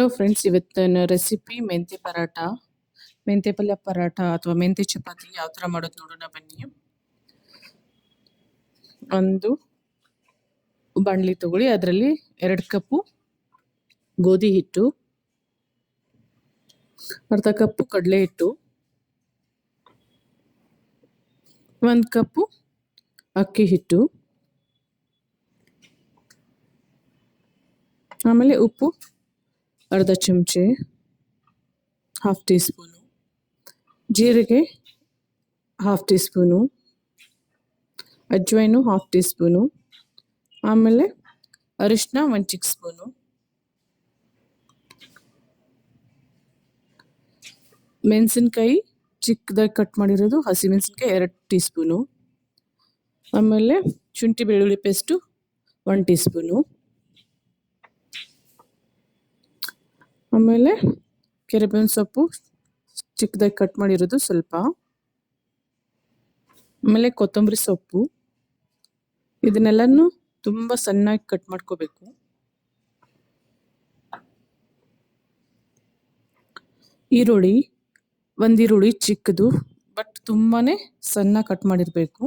Hello friends, ಇವತ್ತಿನ recipe ಮೆಂತ್ಯ ಪರಾಟ ಮೆಂತೆ ಪಲ್ಯ ಪರಾಟ ಅಥವಾ ಮೆಂತೆ ಚಪಾತಿ ಯಾವ ಥರ ಮಾಡೋದು ನೋಡೋಣ ಬನ್ನಿ. ಒಂದು ಬಾಣಲಿ ತಗೊಳ್ಳಿ, ಅದರಲ್ಲಿ ಎರಡು ಕಪ್ಪು ಗೋಧಿ ಹಿಟ್ಟು, ಅರ್ಧ ಕಪ್ಪು ಕಡಲೆ ಹಿಟ್ಟು, ಒಂದು ಕಪ್ಪು ಅಕ್ಕಿ ಹಿಟ್ಟು, ಆಮೇಲೆ ಉಪ್ಪು ಅರ್ಧ ಚಮಚೆ ಹಾಫ್ ಟೀ ಸ್ಪೂನು ಜೀರಿಗೆ half teaspoon ajwain half teaspoon ಆಮೇಲೆ ಅರಿಶಿನ ಒಂದು ಚಿಕ್ಕ ಸ್ಪೂನು ಮೆಣಸಿನ್ಕಾಯಿ ಚಿಕ್ಕದಾಗಿ ಕಟ್ ಮಾಡಿರೋದು ಹಸಿಮೆಣಸಿನ್ಕಾಯಿ ಎರಡು ಟೀ ಸ್ಪೂನು ಆಮೇಲೆ ಶುಂಠಿ ಬೆಳ್ಳುಳ್ಳಿ ಪೇಸ್ಟು ಒನ್ ಟೀ ಸ್ಪೂನು ಆಮೇಲೆ ಕೆರೆಬೇವಿನ ಸೊಪ್ಪು ಚಿಕ್ಕದಾಗಿ ಕಟ್ ಮಾಡಿರೋದು ಸ್ವಲ್ಪ. ಆಮೇಲೆ ಕೊತ್ತಂಬರಿ ಸೊಪ್ಪು. ಇದನ್ನೆಲ್ಲನೂ ತುಂಬ ಸಣ್ಣಾಗಿ ಕಟ್ ಮಾಡ್ಕೋಬೇಕು. ಈರುಳ್ಳಿ ಒಂದು ಈರುಳ್ಳಿ ಚಿಕ್ಕದು ಬಟ್ ತುಂಬಾ ಸಣ್ಣ ಕಟ್ ಮಾಡಿರಬೇಕು.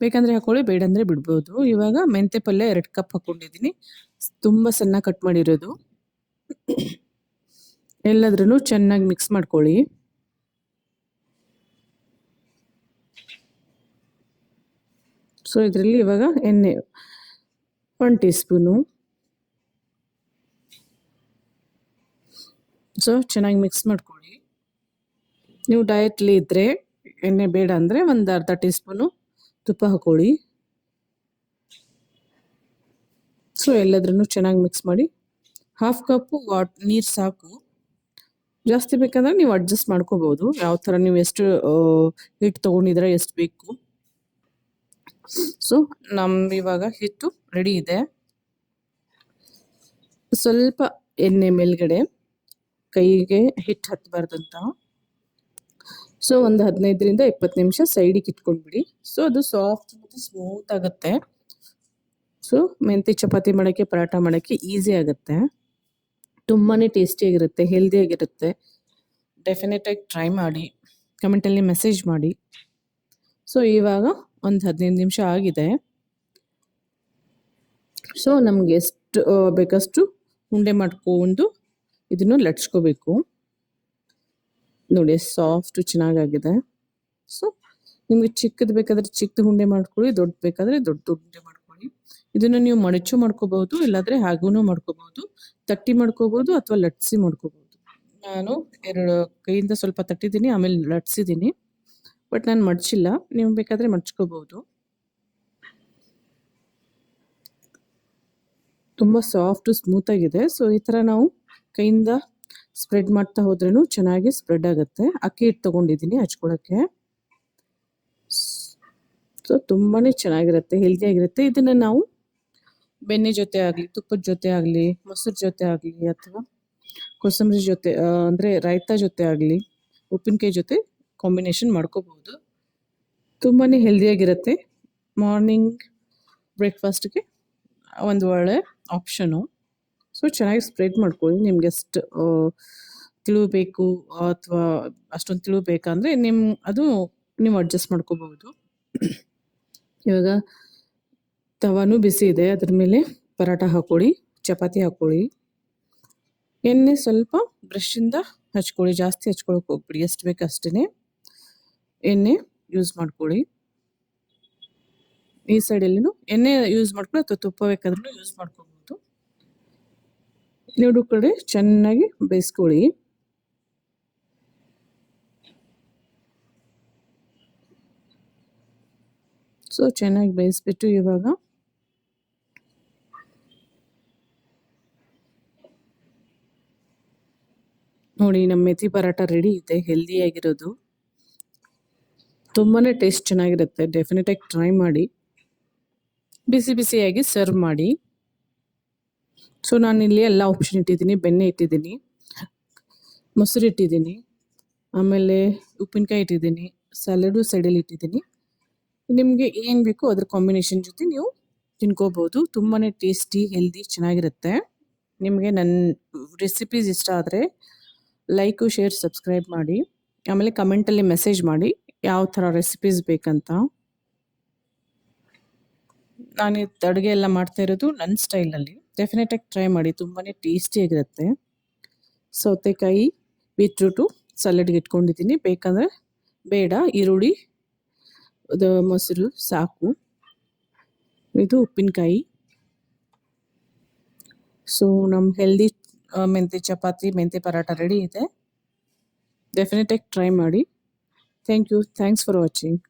ಬೇಕಂದ್ರೆ ಹಾಕೊಳ್ಳಿ, ಬೇಡಂದರೆ ಬಿಡ್ಬೋದು. ಇವಾಗ ಮೆಂತೆ ಪಲ್ಯ ಎರಡು ಕಪ್ ಹಾಕೊಂಡಿದ್ದೀನಿ. ತುಂಬ ಸಣ್ಣ ಕಟ್ ಮಾಡಿರೋದು. ಎಲ್ಲದ್ರೂ ಚೆನ್ನಾಗಿ ಮಿಕ್ಸ್ ಮಾಡ್ಕೊಳ್ಳಿ. ಸೊ ಇದರಲ್ಲಿ ಇವಾಗ ಎಣ್ಣೆ ಒನ್ ಟೀ ಸ್ಪೂನು ಸೊ ಚೆನ್ನಾಗಿ ಮಿಕ್ಸ್ ಮಾಡ್ಕೊಳ್ಳಿ. ನೀವು ಡಯಟ್ಲಿ ಇದ್ದರೆ ಎಣ್ಣೆ ಬೇಡ ಅಂದರೆ ಒಂದು ಅರ್ಧ ಟೀ ಸ್ಪೂನು ತುಪ್ಪ ಹಾಕೊಳ್ಳಿ. ಸೊ ಎಲ್ಲದ್ರೂ ಚೆನ್ನಾಗಿ ಮಿಕ್ಸ್ ಮಾಡಿ. ಹಾಫ್ ಕಪ್ಪು ವಾಟ್ ನೀರು ಸಾಕು. ಜಾಸ್ತಿ ಬೇಕಂದ್ರೆ ನೀವು ಅಡ್ಜಸ್ಟ್ ಮಾಡ್ಕೋಬಹುದು ಯಾವ ಥರ ನೀವು ಎಷ್ಟು ಹಿಟ್ಟು ತಗೊಂಡಿದ್ರೆ ಎಷ್ಟು ಬೇಕು. ಸೊ ನಮ್ ಇವಾಗ ಹಿಟ್ಟು ರೆಡಿ ಇದೆ. ಸ್ವಲ್ಪ ಎಣ್ಣೆ ಮೇಲ್ಗಡೆ ಕೈಗೆ ಹಿಟ್ಟು ಹತ್ತಬಾರ್ದಂತ ಸೊ ಒಂದು ಹದಿನೈದರಿಂದ ಇಪ್ಪತ್ತು ನಿಮಿಷ ಸೈಡಿಗೆ ಇಟ್ಕೊಂಡ್ಬಿಡಿ. ಸೊ ಅದು ಸಾಫ್ಟ್ ಮತ್ತು ಸ್ಮೂತ್ ಆಗುತ್ತೆ. ಸೊ ಮೆಂತಿ ಚಪಾತಿ ಮಾಡೋಕ್ಕೆ ಪರಾಟ ಮಾಡೋಕ್ಕೆ ಈಸಿ ಆಗುತ್ತೆ. ತುಂಬಾ ಟೇಸ್ಟಿಯಾಗಿರುತ್ತೆ ಹೆಲ್ದಿಯಾಗಿರುತ್ತೆ ಡೆಫಿನೆಟಾಗಿ ಟ್ರೈ ಮಾಡಿ ಕಮೆಂಟಲ್ಲಿ ಮೆಸೇಜ್ ಮಾಡಿ. ಸೊ ಇವಾಗ ಒಂದು ಹದಿನೈದು ನಿಮಿಷ ಆಗಿದೆ. ಸೊ ನಮ್ಗೆ ಎಷ್ಟು ಬೇಕಷ್ಟು ಉಂಡೆ ಮಾಡ್ಕೊಂಡು ಇದನ್ನು ಲಟ್ಸ್ಕೋಬೇಕು. ನೋಡಿ ಸಾಫ್ಟ್ ಚೆನ್ನಾಗಾಗಿದೆ. ಸೊ ನಿಮಗೆ ಚಿಕ್ಕದು ಬೇಕಾದರೆ ಚಿಕ್ಕದು ಉಂಡೆ ಮಾಡ್ಕೊಳ್ಳಿ, ದೊಡ್ಡ ಬೇಕಾದರೆ ದೊಡ್ಡ ಉಂಡೆ ಮಾಡ್ಕೊಳ್ಳಿ. ಇದನ್ನು ನೀವು ಮಡಚು ಮಾಡ್ಕೋಬಹುದು, ಇಲ್ಲಾಂದ್ರೆ ಹಾಗೂ ಮಾಡ್ಕೋಬಹುದು, ತಟ್ಟಿ ಮಾಡ್ಕೋಬಹುದು ಅಥವಾ ಲಟ್ಸಿ ಮಾಡ್ಕೋಬಹುದು. ನಾನು ಎರಡು ಕೈಯಿಂದ ಸ್ವಲ್ಪ ತಟ್ಟಿದ್ದೀನಿ, ಆಮೇಲೆ ಲಟ್ಸಿದ್ದೀನಿ. ಬಟ್ ನಾನು ಮಡಚಿಲ್ಲ, ನೀವು ಬೇಕಾದರೆ ಮಡ್ಚ್ಕೋಬಹುದು. ತುಂಬ ಸಾಫ್ಟ್, ಸ್ಮೂತ್ ಆಗಿದೆ. ಸೊ, ಈ ಥರ ನಾವು ಕೈಯಿಂದ ಸ್ಪ್ರೆಡ್ ಮಾಡ್ತಾ ಹೋದ್ರೂ ಚೆನ್ನಾಗಿ ಸ್ಪ್ರೆಡ್ ಆಗುತ್ತೆ. ಅಕ್ಕಿ ಹಿಟ್ಟು ತೊಗೊಂಡಿದ್ದೀನಿ ಹಚ್ಕೊಳಕ್ಕೆ. ಸೊ, ತುಂಬಾನೇ ಚೆನ್ನಾಗಿರುತ್ತೆ ಹೆಲ್ದಿಯಾಗಿರುತ್ತೆ ಇದನ್ನ ನಾವು ಬೆಣ್ಣೆ ಜೊತೆ ಆಗಲಿ, ತುಪ್ಪದ ಜೊತೆ ಆಗಲಿ, ಮೊಸರು ಜೊತೆ ಆಗಲಿ ಅಥವಾ ಕೊಸಂಬರಿ ಜೊತೆ ಅಂದರೆ ರಾಯ್ತ ಜೊತೆ ಆಗಲಿ, ಉಪ್ಪಿನಕಾಯಿ ಜೊತೆ ಕಾಂಬಿನೇಷನ್ ಮಾಡ್ಕೋಬಹುದು. ತುಂಬಾ ಹೆಲ್ದಿಯಾಗಿರುತ್ತೆ ಮಾರ್ನಿಂಗ್ ಬ್ರೇಕ್ಫಾಸ್ಟ್ಗೆ ಒಂದು ಒಳ್ಳೆ ಆಪ್ಷನು ಸೊ ಚೆನ್ನಾಗಿ ಸ್ಪ್ರೆಡ್ ಮಾಡ್ಕೊಳ್ಳಿ. ನಿಮ್ಗೆ ಎಷ್ಟು ತಿಳಿಬೇಕು ಅಥವಾ ಅಷ್ಟೊಂದು ತಿಳಿಬೇಕಂದ್ರೆ ನಿಮ್ಮ ಅದು ನೀವು ಅಡ್ಜಸ್ಟ್ ಮಾಡ್ಕೋಬಹುದು. ಇವಾಗ ತವಾನು ಬಿಸಿ ಇದೆ. ಅದ್ರ ಮೇಲೆ ಪರಾಟ ಹಾಕೊಳ್ಳಿ, ಚಪಾತಿ ಹಾಕೊಳ್ಳಿ. ಎಣ್ಣೆ ಸ್ವಲ್ಪ ಬ್ರಷಿಂದ ಹಚ್ಕೊಳ್ಳಿ. ಜಾಸ್ತಿ ಹಚ್ಕೊಳಕ್ಕೆ ಹೋಗ್ಬಿಡಿ. ಎಷ್ಟು ಬೇಕು ಅಷ್ಟೇ ಎಣ್ಣೆ ಯೂಸ್ ಮಾಡ್ಕೊಳ್ಳಿ. ಈ ಸೈಡಲ್ಲಿನೂ ಎಣ್ಣೆ ಯೂಸ್ ಮಾಡ್ಕೊಳ್ಳಿ ಅಥವಾ ತುಪ್ಪ ಬೇಕಾದ್ರೂ ಯೂಸ್ ಮಾಡ್ಕೋಬಹುದು ಎರಡು ಕಡೆ ಚೆನ್ನಾಗಿ ಬೇಯಿಸ್ಕೊಳ್ಳಿ. ಸೊ ಚೆನ್ನಾಗಿ ಬೇಯಿಸ್ಬಿಟ್ಟು ಇವಾಗ ನೋಡಿ, ನಮ್ಮ ಮೆಥಿ ಪರಾಟ ರೆಡಿ ಇದೆ ಹೆಲ್ದಿಯಾಗಿರೋದು ತುಂಬಾ ಟೇಸ್ಟ್ ಚೆನ್ನಾಗಿರುತ್ತೆ ಡೆಫಿನೆಟಾಗಿ ಟ್ರೈ ಮಾಡಿ. ಬಿಸಿ ಬಿಸಿಯಾಗಿ ಸರ್ವ್ ಮಾಡಿ. ಸೊ ಇಲ್ಲಿ ಎಲ್ಲ ಆಪ್ಷನ್ ಇಟ್ಟಿದ್ದೀನಿ, ಬೆಣ್ಣೆ ಇಟ್ಟಿದ್ದೀನಿ, ಮೊಸರು ಇಟ್ಟಿದ್ದೀನಿ, ಆಮೇಲೆ ಉಪ್ಪಿನಕಾಯಿ ಇಟ್ಟಿದ್ದೀನಿ ಸ್ಯಾಲಡು ಸೈಡಲ್ಲಿ ಇಟ್ಟಿದ್ದೀನಿ. ನಿಮಗೆ ಏನು ಬೇಕೋ ಅದ್ರ ಕಾಂಬಿನೇಷನ್ ಜೊತೆ ನೀವು ತಿನ್ಕೋಬೋದು ತುಂಬಾ ಟೇಸ್ಟಿ ಹೆಲ್ದಿ ಚೆನ್ನಾಗಿರುತ್ತೆ. ನಿಮಗೆ ನನ್ನ ರೆಸಿಪೀಸ್ ಇಷ್ಟ ಆದರೆ ಲೈಕು, ಶೇರ್, ಸಬ್ಸ್ಕ್ರೈಬ್ ಮಾಡಿ. ಆಮೇಲೆ ಕಮೆಂಟಲ್ಲಿ ಮೆಸೇಜ್ ಮಾಡಿ. ಯಾವ ಥರ ರೆಸಿಪೀಸ್ ಬೇಕಂತ. ನಾನು ಅಡುಗೆ ಎಲ್ಲ ಮಾಡ್ತಾ ಇರೋದು ನನ್ನ ಸ್ಟೈಲಲ್ಲಿ ಡೆಫಿನೆಟಾಗಿ ಟ್ರೈ ಮಾಡಿ. ತುಂಬಾ ಟೇಸ್ಟಿಯಾಗಿರುತ್ತೆ ಸೌತೆಕಾಯಿ ಬೀಟ್ರೂಟು ಸಲಡ್ಗೆ ಇಟ್ಕೊಂಡಿದ್ದೀನಿ. ಬೇಕಂದರೆ ಬೇಡ, ಈರುಳ್ಳಿ ಅದು ಮೊಸರು, ಸಾಕು. ಇದು ಉಪ್ಪಿನಕಾಯಿ. ಸೊ ನಮ್ಮ ಹೆಲ್ದಿ ಮೆಂತೆ ಚಪಾತಿ ಮೆಂತೆ ಪರಾಟ ರೆಡಿ ಇದೆ. ಡೆಫಿನೆಟಾಗಿ ಟ್ರೈ ಮಾಡಿ. Thank you thanks for watching